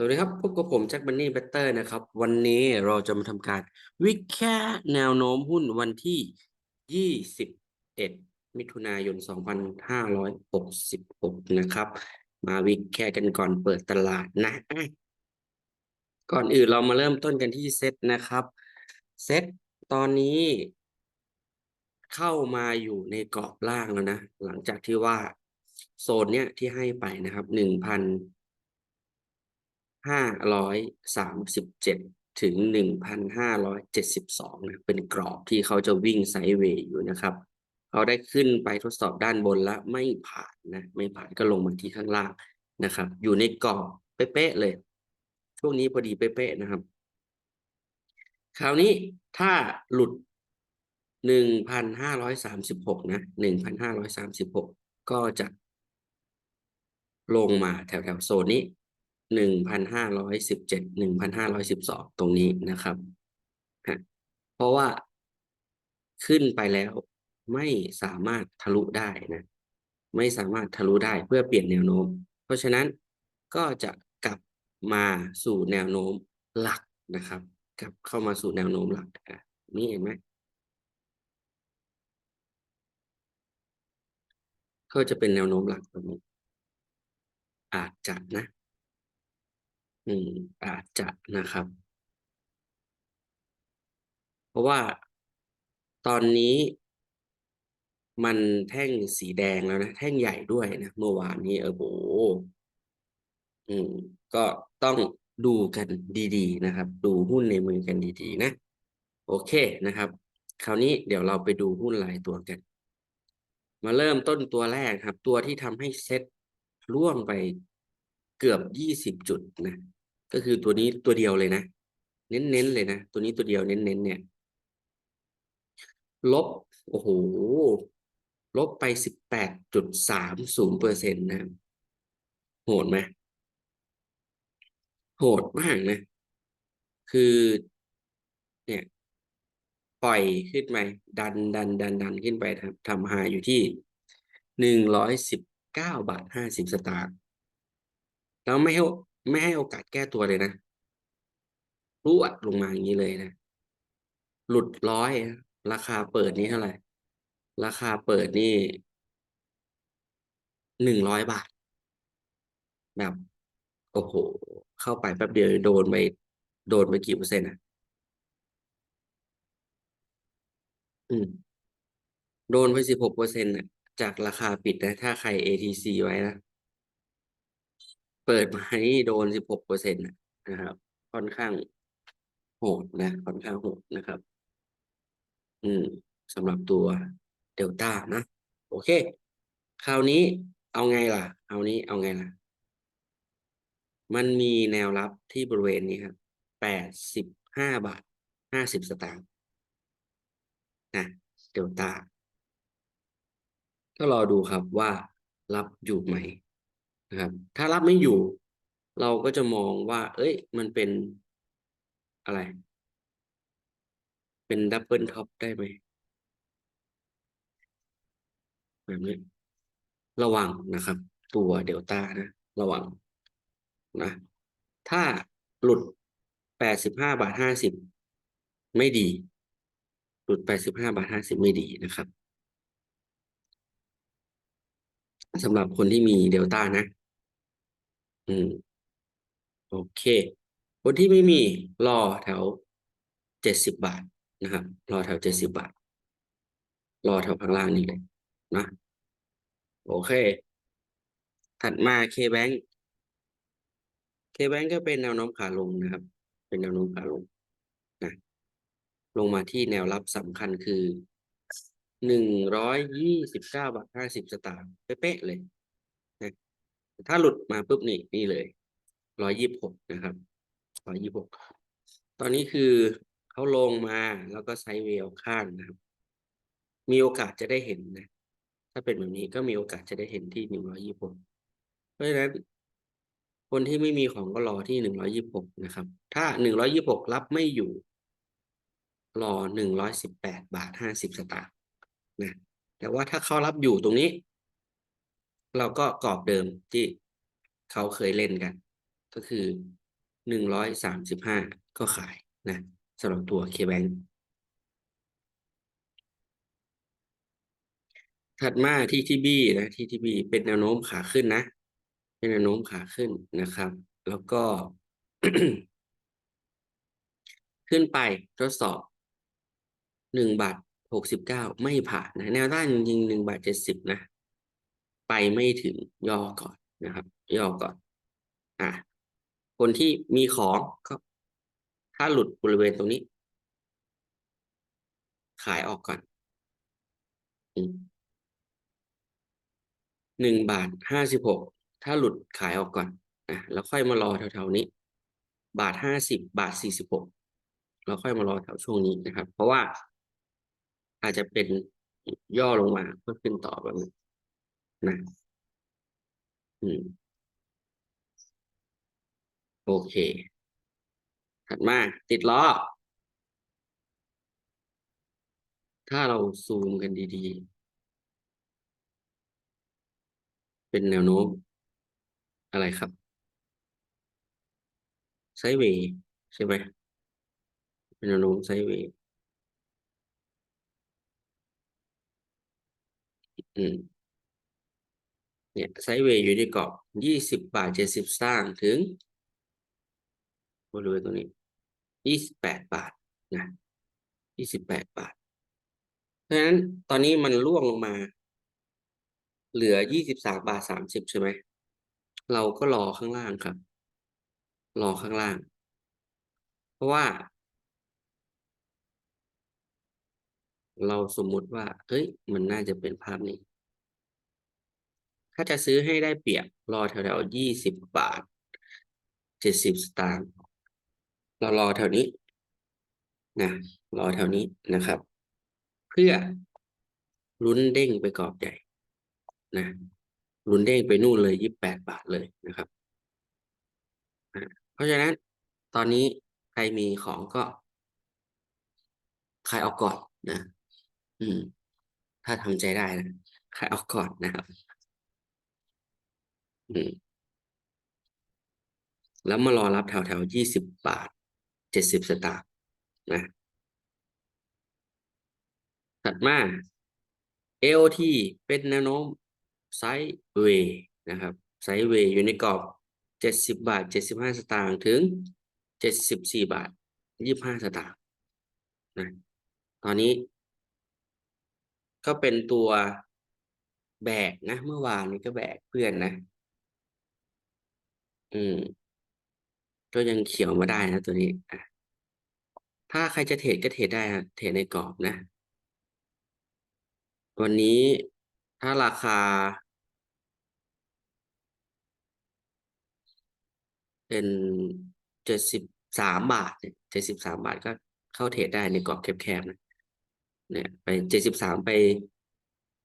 สวัสดีครับพบกับผมแจ็คบันนี่เบเตอร์นะครับ วันนี้เราจะมาทำการวิเคราะห์แนวโน้มหุ้นวันที่ 21 มิถุนายน 2566 นะครับ มาวิเคราะห์กันก่อนเปิดตลาดนะอะก่อนอื่นเรามาเริ่มต้นกันที่เซตนะครับ เซตตอนนี้ เข้ามาอยู่ในกรอบล่างแล้วนะ หลังจากที่ว่าโซนเนี้ยที่ให้ไปนะครับ 1,000 ห้าร้อยสามสิบเจ็ดถึงหนึ่งพันห้าร้อยเจ็ดสิบสองนะเป็นกรอบที่เขาจะวิ่งไซด์เวย์อยู่นะครับ เขาได้ขึ้นไปทดสอบด้านบนแล้วไม่ผ่านนะ ไม่ผ่านก็ลงมาที่ข้างล่างนะครับ อยู่ในกรอบเป๊ะๆเลย ช่วงนี้พอดีเป๊ะๆนะครับ คราวนี้ถ้าหลุดหนึ่งพันห้าร้อยสามสิบหกนะหนึ่งพันห้าร้อยสามสิบหกก็จะลงมาแถวแถวโซนนี้ หนึ่งพันห้าร้อยสิบเจ็ดหนึ่งพันห้าร้อยสิบสองตรงนี้นะครับฮะเพราะว่าขึ้นไปแล้วไม่สามารถทะลุได้นะไม่สามารถทะลุได้เพื่อเปลี่ยนแนวโน้ม เพราะฉะนั้นก็จะกลับมาสู่แนวโน้มหลักนะครับ กลับเข้ามาสู่แนวโน้มหลักอะนี่เห็นไหมก็จะเป็นแนวโน้มหลักตรงนี้อาจจะนะ อืมอาจจะนะครับ เพราะว่าตอนนี้มันแท่งสีแดงแล้วนะ แท่งใหญ่ด้วยนะเมื่อวานนี้เออโหอืม ก็ต้องดูกันดีๆนะครับ ดูหุ้นในมือกันดีๆ นะ โอเคนะครับ คราวนี้เดี๋ยวเราไปดูหุ้นรายตัวกัน มาเริ่มต้นตัวแรกครับ ตัวที่ทำให้เซ็ตร่วงไปเกือบยี่สิบจุดนะ ก็คือตัวนี้ตัวเดียวเลยนะ เน้นๆเลยนะ ตัวนี้ตัวเดียวเน้นๆเนี่ย ลบ โอ้โห ลบไปสิบแปดจุดสามศูนย์เปอร์เซ็นต์นะ โหดไหมโหดมากนะ คือ เนี่ย ปล่อยขึ้นไปดันดันดันดันขึ้นไปทำทำหาอยู่ที่หนึ่งร้อยสิบเก้าบาทห้าสิบสตางค์แล้วไม่ให้ ไม่ให้โอกาสแก้ตัวเลยนะรวดลงมาอย่างนี้เลยนะ หลุดร้อยราคาเปิดนี่เท่าไหร่ ราคาเปิดนี่หนึ่งร้อยบาท แบบ โอ้โห เข้าไปแป๊บเดียวโดนไปโดนไปกี่เปอร์เซ็นต์อะ อืม โดนไปสิบหกเปอร์เซ็นต์่ะ จากราคาปิดนะ ถ้าใคร ATC ไว้นะ เปิดมานี่โดนสิบหกเปอร์เซ็นต์นะครับ ค่อนข้างโหดนะค่อนข้างโหดนะครับ อืมสำหรับตัวเดลต้านะ โอเค คราวนี้เอาไงล่ะ เอานี้เอาไงล่ะ มันมีแนวรับที่บริเวณนี้ครับแปดสิบห้าบาทห้าสิบสตางค์นะเดลต้าก็รอดูครับว่ารับอยู่ไหม นะครับ ถ้ารับไม่อยู่ เราก็จะมองว่า เอ้ย มันเป็นอะไร เป็นดับเบิลท็อปได้ไหมแบบนี้ระวังนะครับ ตัวเดลต้านะ ระวังนะ ถ้าหลุดแปดสิบห้าบาทห้าสิบไม่ดี หลุดแปดสิบห้าบาทห้าสิบไม่ดีนะครับสำหรับคนที่มีเดลต้านะ อืม โอเค คนที่ไม่มีรอแถวเจ็ดสิบบาทนะครับ รอแถวเจ็ดสิบบาท รอแถวข้างล่างนี่เลยนะ โอเค ถัดมา KBank KBank ก็เป็นแนวโน้มขาลงนะครับ เป็นแนวโน้มขาลงนะลงมาที่แนวรับสำคัญคือหนึ่งร้อยยี่สิบเก้าบาทห้าสิบสตางค์เป๊ะเลย ถ้าหลุดมาปุ๊บนี่นี่เลยร้อยยี่สิบหกนะครับร้อยยี่สิบหกตอนนี้คือเขาลงมาแล้วก็ไซด์เวลข้างนะครับ มีโอกาสจะได้เห็นนะ ถ้าเป็นแบบนี้ก็มีโอกาสจะได้เห็นที่หนึ่งร้อยยี่สิบหกเพราะฉะนั้น คนที่ไม่มีของก็รอที่หนึ่งร้อยยี่สิบหกนะครับ ถ้าหนึ่งร้อยยี่สิบหกรับไม่อยู่ รอหนึ่งร้อยสิบแปดบาทห้าสิบสตางค์นะแต่ว่าถ้าเขารับอยู่ตรงนี้ เราก็กรอบเดิมที่เขาเคยเล่นกัน ก็คือหนึ่งร้อยสามสิบห้าก็ขายนะสำหรับตัว KBank ถัดมาที่ทีบีนะที่ทีบีเป็นแนวโน้มขาขึ้นนะ เป็นแนวโน้มขาขึ้นนะครับ แล้วก็ ขึ้นไปทดสอบหนึ่งบาทหกสิบเก้าไม่ผ่านนะแนวต้านจริงๆหนึ่งบาทเจ็ดสิบนะ ไปไม่ถึงย่อก่อนนะครับ ย่อก่อน อะคนที่มีของก็ ถ้าหลุดบริเวณตรงนี้ ขายออกก่อนหนึ่งบาทห้าสิบหกถ้าหลุดขายออกก่อนนะแล้วค่อยมารอแถวๆนี้ บาทห้าสิบบาทสี่สิบหกแล้วค่อยมารอแถวช่วงนี้นะครับ เพราะว่าอาจจะเป็นย่อลงมาเพื่อขึ้นต่อแบบนี้ นะอืมโอเค ถัดมาติดล้อ ถ้าเราซูมกันดีๆ เป็นแนวโน้มอะไรครับไซด์เวย์ใช่ไหมเป็นแนวโน้มไซด์เวย์อืม เนี่ยไซด์เวย์อยู่ในกรอบยี่สิบบาทเจ็ดสิบสตางถึงบริเวณตรงนี้ยี่สิบแปดบาทนะยี่สิบแปดบาท เพราะฉะนั้นตอนนี้มันร่วงลงมา เหลือยี่สิบสามบาทสามสิบใช่ไหม เราก็รอข้างล่างครับ รอข้างล่าง เพราะว่า เราสมมุติว่า เฮ้ย มันน่าจะเป็นภาพนี้ ถ้าจะซื้อให้ได้เปรียบรอแถวๆยี่สิบบาทเจ็ดสิบสตางค์เรารอแถวนี้นะรอแถวนี้นะครับ เพื่อลุ้นเด้งไปกรอบใหญ่นะลุ้นเด้งไปนู่นเลยยี่สิบแปดบาทเลยนะครับเพราะฉะนั้นตอนนี้ใครมีของก็ขายออกก่อนนะ อืม ถ้าทำใจได้นะขายออกก่อนนะครับ แล้วมารอรับแถวแถวยี่สิบบาทเจ็ดสิบสตางค์นะ ถัดมา AOT เป็นแนวโน้มไซด์เวย์นะครับไซด์เวย์อยู่ในกรอบเจ็ดสิบบาทเจ็ดสิบห้าสตางค์ถึงเจ็ดสิบสี่บาทยี่บห้าสตางค์นะตอนนี้ ก็เป็นตัวแบกนะ เมื่อวานนี้ก็แบกเพื่อนนะ อืม ก็ยังเขียวมาได้นะตัวนี้อะถ้าใครจะเทรดก็เทรดได้ฮะเทรดในกรอบนะ วันนี้ถ้าราคา เป็นเจ็ดสิบสามบาทเนี่ยเจ็ดสิบสามบาทก็เข้าเทรดได้ในกรอบแคบๆนะเนี่ยไปเจ็ดสิบสามไป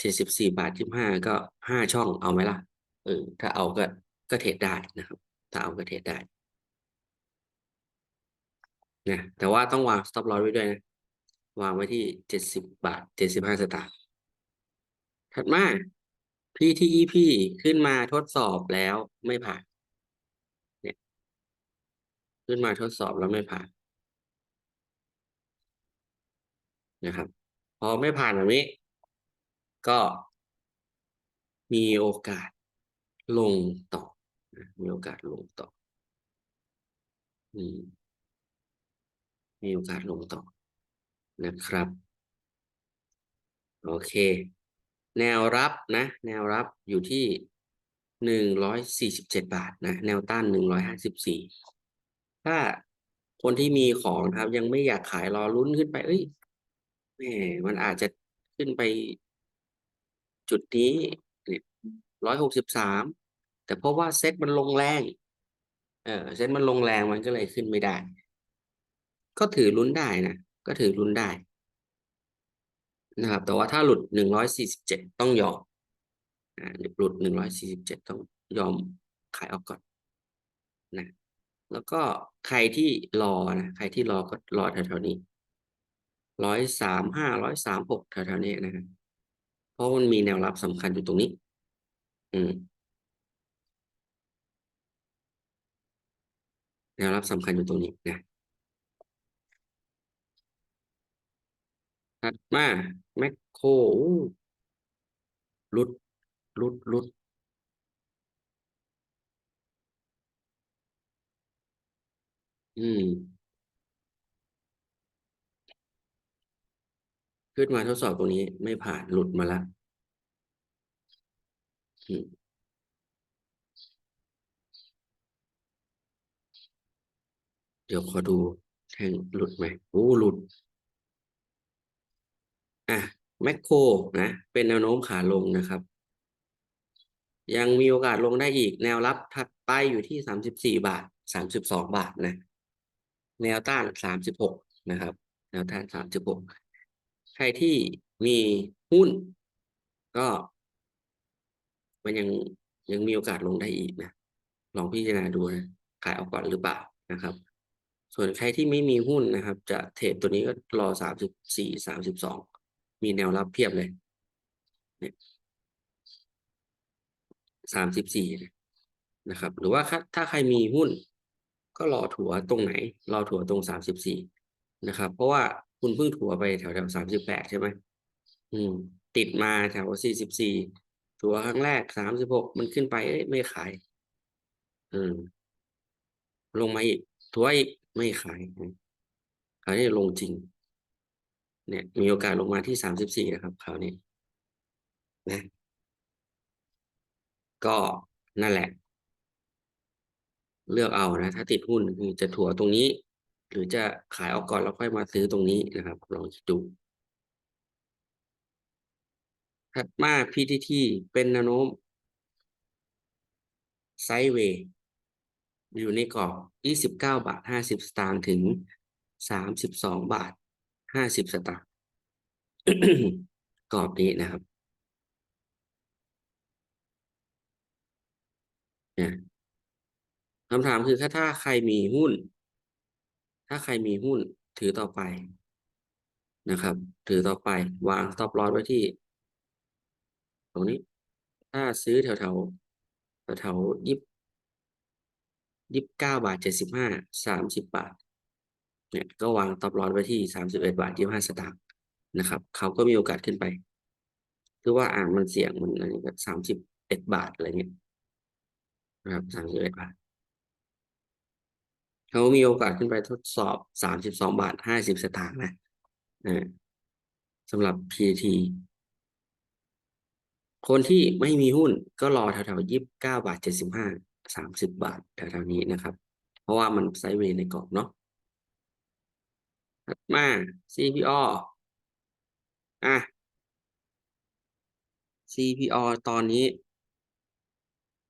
เจ็ดสิบสี่บาทยี่ห้าก็ห้าช่องเอาไหมล่ะเออถ้าเอาก็ก็เทรดได้นะครับ ถ้าเอาก็เทรดได้นะแต่ว่าต้องวาง stop loss ไว้ด้วยนะ วางไว้ที่เจ็ดสิบบาทเจ็ดสิบห้าสตางค์ถัดมา PTEP ขึ้นมาทดสอบแล้วไม่ผ่านเนี่ยขึ้นมาทดสอบแล้วไม่ผ่านนะครับ พอไม่ผ่านแบบนี้ ก็มีโอกาสลงต่อ มีโอกาสลงต่ออืมมีโอกาสลงต่อนะครับ โอเค แนวรับนะ แนวรับอยู่ที่หนึ่งร้อยสี่สิบเจ็ดบาทนะ แนวต้านหนึ่งร้อยห้าสิบสี่ถ้าคนที่มีของครับ ยังไม่อยากขายรอลุ้นขึ้นไปเอ้ยแหมมันอาจจะขึ้นไปจุดนี้ร้อยหกสิบสาม แต่เพราะว่าเซ็ตมันลงแรง เออเซ็ตมันลงแรงมันก็เลยขึ้นไม่ได้ ก็ถือลุ้นได้นะ ก็ถือลุ้นได้ นะครับ แต่ว่าถ้าหลุดหนึ่งร้อยสี่สิบเจ็ดต้องยอมอ่าหลุดหนึ่งร้อยสี่สิบเจ็ดต้องยอมขายออกก่อนนะแล้วก็ใครที่รอนะใครที่รอก็รอแถวๆนี้ร้อยสามห้าร้อยสามหกแถวๆนี้นะครับเพราะมันมีแนวรับสำคัญอยู่ตรงนี้ อืม แนวรับสำคัญอยู่ตรงนี้นะถัดมาแมคโครลุดลุดลุดอืมขึ้นมาทดสอบตรงนี้ไม่ผ่านหลุดมาแล้วอืม เดี๋ยวขอดูแท่งหลุดไหมโอ้หลุด อะแมคโครนะ เป็นแนวโน้มขาลงนะครับ ยังมีโอกาสลงได้อีก แนวรับถัดไปอยู่ที่สามสิบสี่บาทสามสิบสองบาทนะ แนวต้านสามสิบหกนะครับ แนวต้านสามสิบหกใครที่มีหุ้น ก็ มันยังยังมีโอกาสลงได้อีกนะ ลองพิจารณาดูนะ ขายออกก่อนหรือเปล่านะครับ ส่วนใครที่ไม่มีหุ้นนะครับ จะเทรดตัวนี้ก็รอสามสิบสี่สามสิบสองมีแนวรับเพียบเลยเนี่ยสามสิบสี่นะครับ หรือว่าถ้าใครมีหุ้น ก็รอถัวตรงไหน รอถัวตรงสามสิบสี่นะครับ เพราะว่าคุณเพิ่งถัวไปแถวแถวสามสิบแปดใช่ไหมอืม ติดมาแถวสี่สิบสี่ถัวครั้งแรกสามสิบหกมันขึ้นไปเอ้ยไม่ขาย อืม ลงมาอีกถัวอีก ไม่ขายคราวนี้ลงจริง เนี่ย มีโอกาสลงมาที่สามสิบสี่นะครับคราวนี้นะก็นั่นแหละ เลือกเอานะ ถ้าติดหุ้นคือจะถัวตรงนี้ หรือจะขายออกก่อนแล้วค่อยมาซื้อตรงนี้นะครับ ลองคิดดูถัดมา PTT เป็นแนวโน้มไซด์เวย์ อยู่ในกรอบยี่สิบเก้าบาทห้าสิบสตางค์ถึงสามสิบสองบาทห้าสิบสตางค์กรอบนี้นะครับคำถามคือถ้าถ้าใครมีหุ้น ถ้าใครมีหุ้นถือต่อไปนะครับ ถือต่อไปวาง stop loss ไว้ที่ ตรงนี้ ถ้าซื้อแถวแถวแถวยิบ ยิบเก้าบาทเจ็ดสิบห้าสามสิบบาทเนี่ยก็วาง stop loss ไว้ที่สามสิบเอ็ดบาทยี่ห้าสตางค์นะครับ เขาก็มีโอกาสขึ้นไป คือว่าอ่านมันเสี่ยงมันอะไรก็สามสิบเอ็ดบาทอะไรเงี้ยนะครับสามสิบเอ็ดบาทเขามีโอกาสขึ้นไปทดสอบสามสิบสองบาทห้าสิบสตางค์นะสำหรับ PT คนที่ไม่มีหุ้นก็รอแถวๆยี่สิบเก้าบาทเจ็ดสิบห้า สามสิบบาทแถวๆนี้นะครับ เพราะว่ามันไซด์เวย์ในกรอบเนาะถัดมา CPO อะ CPO ตอนนี้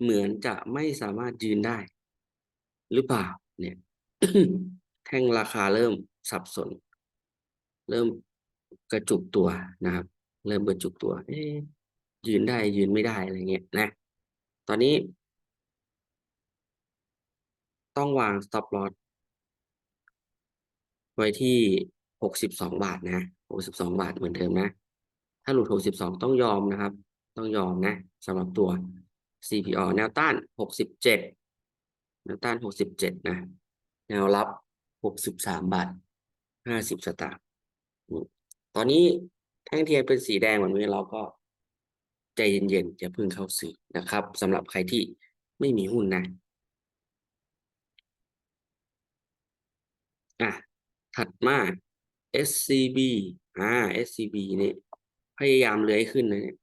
เหมือนจะไม่สามารถยืนได้ หรือเปล่า เนี่ย แท่งราคาเริ่มสับสน เริ่มกระจุกตัวนะครับ เริ่มกระจุกตัว เอ๊ยืนได้ยืนไม่ได้อะไรเงี้ยนะ ตอนนี้ ต้องวาง stop loss ไว้ที่หกสิบสองบาทนะหกสิบสองบาทเหมือนเดิมนะ ถ้าหลุดหกสิบสองต้องยอมนะครับ ต้องยอมนะสำหรับตัว CPO แนวต้านหกสิบเจ็ดแนวต้านหกสิบเจ็ดนะ แนวรับหกสิบสามบาทห้าสิบสตางค์ตอนนี้แท่งเทียนเป็นสีแดงแบบนี้เราก็ใจเย็นๆอย่าเพิ่งเข้าซื้อนะครับสำหรับใครที่ไม่มีหุ้นนะ อะถัดมา SCB อ่า SCB นี่พยายามเลื้อยขึ้นนะเนี่ย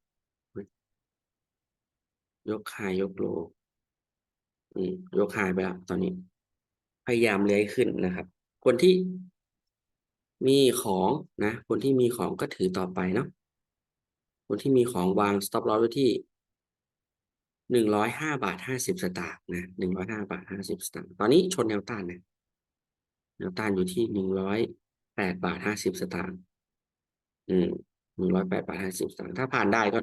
ยกหายยกโลอืมยกหายไปแล้วตอนนี้ พยายามเลื้อยขึ้นนะครับ คนที่มีของนะ คนที่มีของก็ถือต่อไปเนาะคนที่มีของวาง stop loss ไว้ที่หนึ่งร้อยห้าบาทห้าสิบสตางค์นะหนึ่งร้อยห้าบาทห้าสิบสตางค์ตอนนี้ชนแนวต้านนะ แนวต้านอยู่ที่หนึ่งร้อยแปดบาทห้าสิบสตางค์อืมหนึ่งร้อยแปดบาทห้าสิบสตางค์ถ้าผ่านได้ก็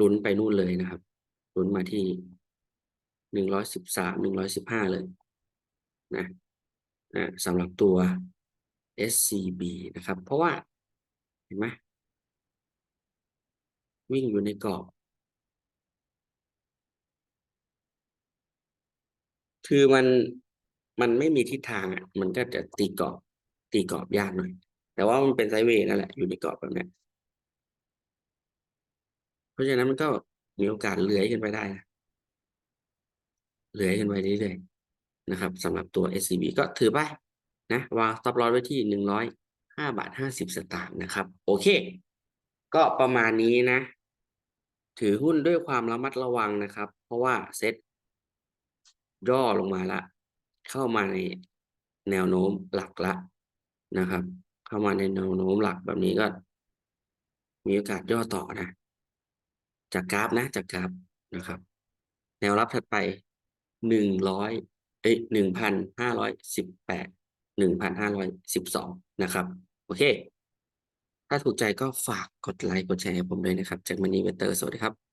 ลุ้นไปนู่นเลยนะครับลุ้นมาที่หนึ่งร้อยสิบสามหนึ่งร้อยสิบห้าเลย นะนะสำหรับตัว SCB นะครับ เพราะว่า เห็นไหมวิ่งอยู่ในกรอบ คือมัน มันไม่มีทิศทางอะมันก็จะตีกรอบตีกรอบยากหน่อย แต่ว่ามันเป็นไซเวย์นั่นแหละอยู่ในกรอบแบบนี้เพราะฉะนั้นมันก็มีโอกาสเลื้อยขึ้นไปได้นะเลื้อยขึ้นไปเรื่อยๆนะครับสำหรับตัว SCB ก็ถือไปนะวาง stop loss ไว้ที่หนึ่งร้อยห้าบาทห้าสิบสตางค์นะครับ โอเค ก็ประมาณนี้นะ ถือหุ้นด้วยความระมัดระวังนะครับ เพราะว่าเซ็ตย่อลงมาละ เข้ามาในแนวโน้มหลักละนะครับ เข้ามาในแนวโน้มหลักแบบนี้ก็ มีโอกาสย่อต่อนะ จากกราฟนะจากกราฟนะครับ แนวรับถัดไปหนึ่งร้อยเอ้ยหนึ่งพันห้าร้อยสิบแปดหนึ่งพันห้าร้อยสิบสองนะครับ โอเค ถ้าถูกใจก็ฝากกดไลค์กดแชร์ให้ผมด้วยนะครับ จากมันนี่เวเตอร์สวัสดีครับ